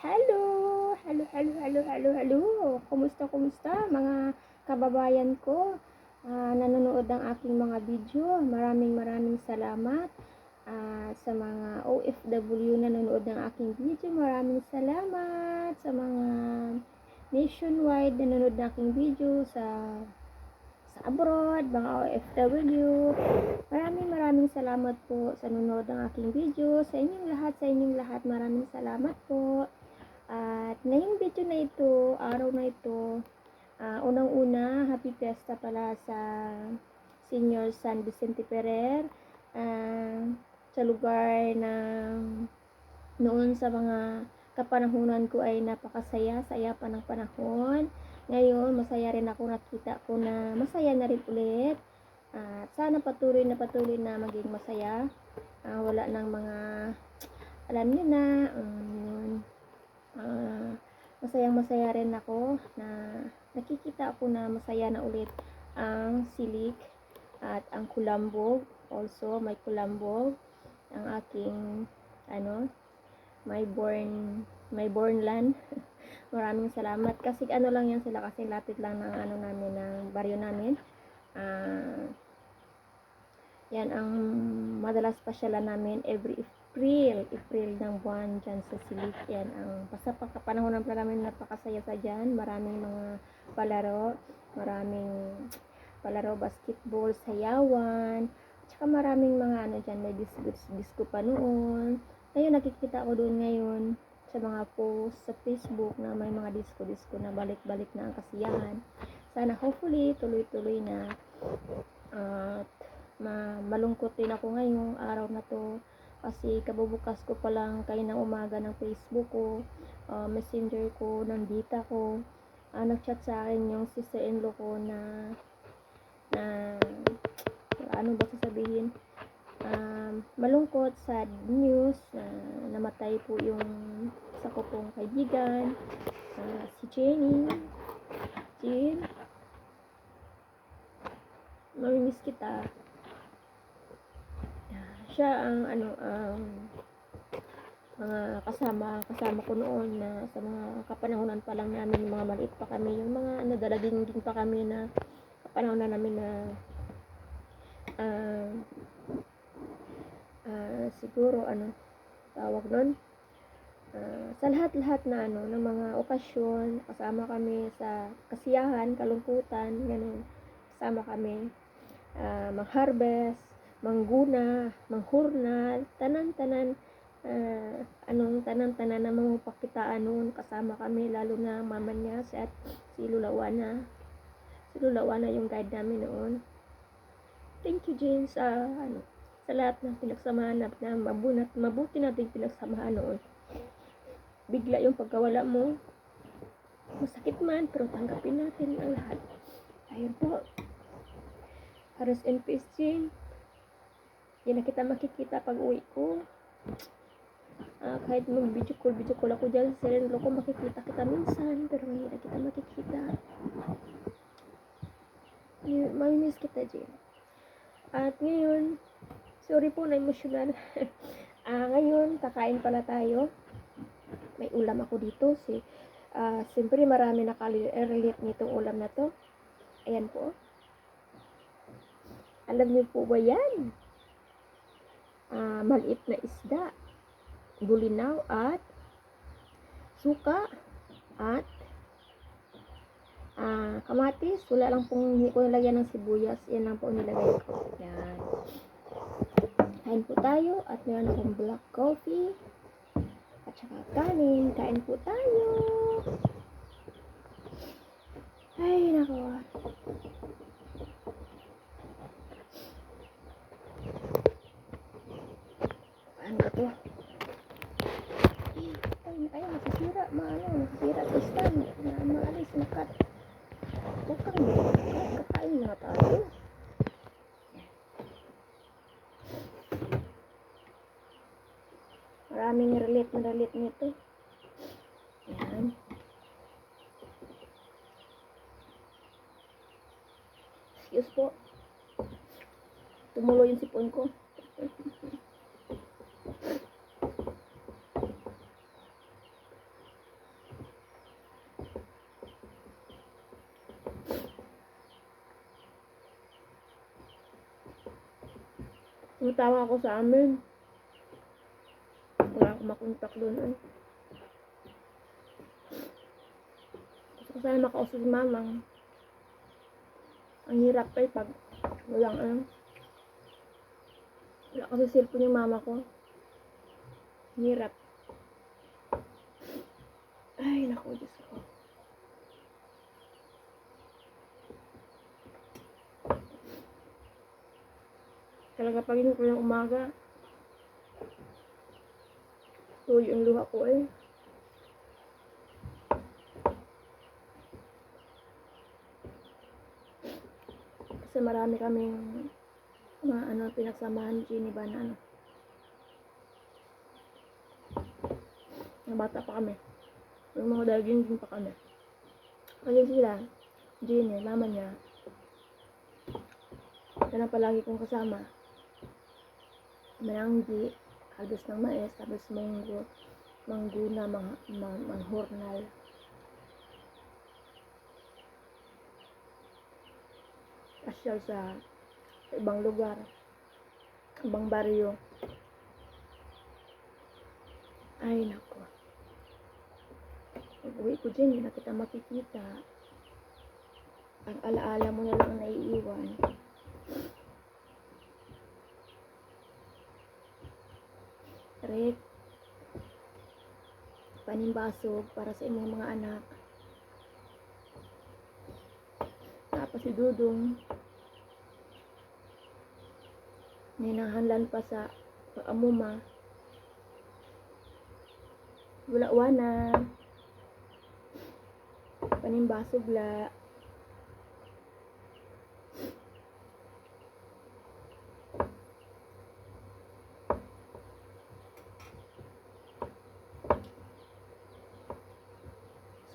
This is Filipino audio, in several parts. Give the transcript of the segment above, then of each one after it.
Hello! Hello, hello, hello, hello, hello! Kumusta, kumusta mga kababayan ko? Ah, nanonood ng aking mga video. Maraming maraming salamat. Ah, sa mga OFW na nanonood ng aking video, maraming salamat. Sa mga nationwide na nanonood ng aking video, sa sa abroad, mga OFW. Maraming maraming salamat po sa nanonood ng aking video. Sa inyong lahat, sa inyong lahat, maraming salamat po. At ngayong video na ito, araw na ito, ah, unang-una, happy fiesta pala sa Senior San Vicente Ferrer. ah, sa lugar na noon sa mga kapanahunan ko ay napakasaya, saya pa ng panahon. Ngayon, masaya rin ako nakita ko na masaya na rin ulit. At sana patuloy na patuloy na maging masaya. Ah, wala nang mga, alam niyo na, um. Ah, masayang masaya rin ako na nakikita ko na masaya na ulit ang silik at ang kulambog. Also, may kulambog ang aking ano, my born my born land. Maraming salamat kasi ano lang yan sila kasi lapit lang ng ano namin ng baryo namin. Ah, yan ang madalas pasyalan namin every April, April ng buwan dyan sa Silik. Yan ang basta pagkapanahon ng namin napakasaya sa dyan. Maraming mga palaro, maraming palaro, basketball, sayawan, tsaka maraming mga ano dyan, may disco, disco pa noon. Ngayon, nakikita ko doon ngayon sa mga post sa Facebook na may mga disco-disco na balik-balik na ang kasiyahan. Sana hopefully tuloy-tuloy na at ma malungkot din ako ngayong araw na to kasi kabubukas ko pa lang kayo ng umaga ng Facebook ko, ah, messenger ko, ng dita ko. Ah, nag-chat sa akin yung sister-in-law ko na na ano ba sasabihin? Um, malungkot sad news na namatay po yung isa ko pong kaibigan ah, si Jenny. Jen mamimiss kita siya ang ano ang mga kasama kasama ko noon na sa mga kapanahonan pa lang namin mga maliit pa kami yung mga ano dalaging din pa kami na kapanahonan namin na ah ah, siguro ano tawag nun? Ah, sa lahat-lahat na ano ng mga okasyon kasama kami sa kasiyahan kalungkutan ganun kasama kami Ah, mag-harvest mangguna manghurnal tanan-tanan ah, anong tanan-tanan na mga pakitaan noon. Kasama kami lalo na mama niya si at si Lulawana si Lulawana yung guide namin noon. Thank you Jane sa ano sa lahat ng pinagsamahan na, na mabunat, mabuti natin pinagsamahan noon. Bigla yung pagkawala mo. Masakit man pero tanggapin natin ang lahat. Ayun po. Rest in peace Jane hindi na kita makikita pag uwi ko. Ah, kahit mag video call video call ako dyan sa ko makikita kita minsan pero hindi na kita makikita. Yun, mamimiss kita Jane. At ngayon sorry po na emosyonal ah ngayon kakain pala tayo. May ulam ako dito si ah siyempre marami nakalirelate nitong ulam na to. Ayan po. Alam niyo po ba yan ah maliit na isda bulinaw at suka at ah kamatis. Wala lang pong hindi ko nilagyan ng sibuyas. Yan lang po nilagay ko. Yan. Kain po tayo at meron akong black coffee at saka kanin. Kain po tayo. Ay nako kami na ngerelate nito yan kan? excuse po. Tumulo yung sipon ko Tawa ako sa amin. Wala akong makontak doon eh. Gusto ko sana makausap si mamang. Ang hirap eh pag walang ano. Wala kasi cellphone yung mama ko. Ang Hirap. Ay, naku, Diyos ko. Talaga pag ko ng umaga, tuyo yung luha ko eh. Kasi marami kaming mga ano, pinagsamahan ni ba na ano. Nang bata pa kami. Yung mga daging din pa kami. Kasi sila, Jenny, mama niya, yan ang palagi kong kasama. Malanggi, halbos ng mais, tapos munggo, mangguna, mga, mga, mga hornal. Pasyal sa, sa ibang lugar, ibang baryo. Ay, nako. Uwi ko dyan, hindi na kita makikita. Ang alaala mo na lang ang naiiwan. Red. Panimbasog para sa inyong mga anak. Tapos si Dudong. Ninahanlan pa sa pag-amuma. Wala-wana. Panimbasog la.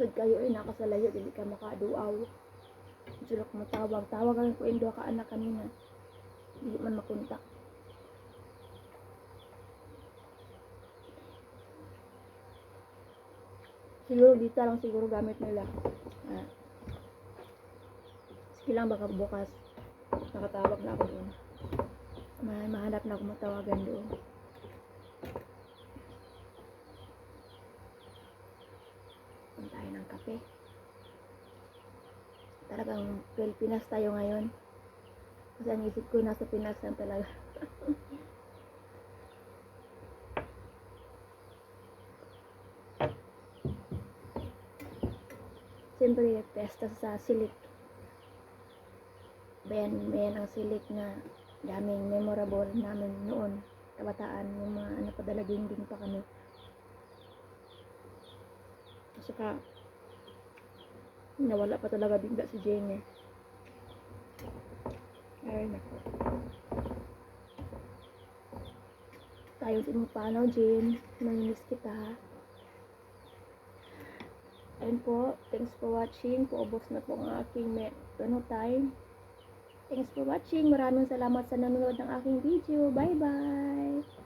Sud kayo ay nakasalayo, dili ka makaduaw. Sulok mo tawag. Tawag ang ko indo ka anak kanina. Dili man makontak. Siguro dito lang siguro gamit nila. Ah. Sige lang baka bukas. Nakatawag na ako doon. Ma mahanap na ako matawagan doon. Punta tayo ng kape. Talagang Pilipinas tayo ngayon. Kasi ang isip ko nasa Pinas lang talaga. Siyempre, pesta sa silik. Bayan, bayan ang silik na daming memorable namin noon. Kabataan, yung mga ano, padalaging din pa kami. Saka, nawala pa talaga bigla si Jenny. Ay, nako. Tayo sa mong paano, Jen. Naminis kita? Ayun po, thanks for watching. Puubos na po ang aking me ano, time. Thanks for watching. Maraming salamat sa nanonood ng aking video. Bye-bye!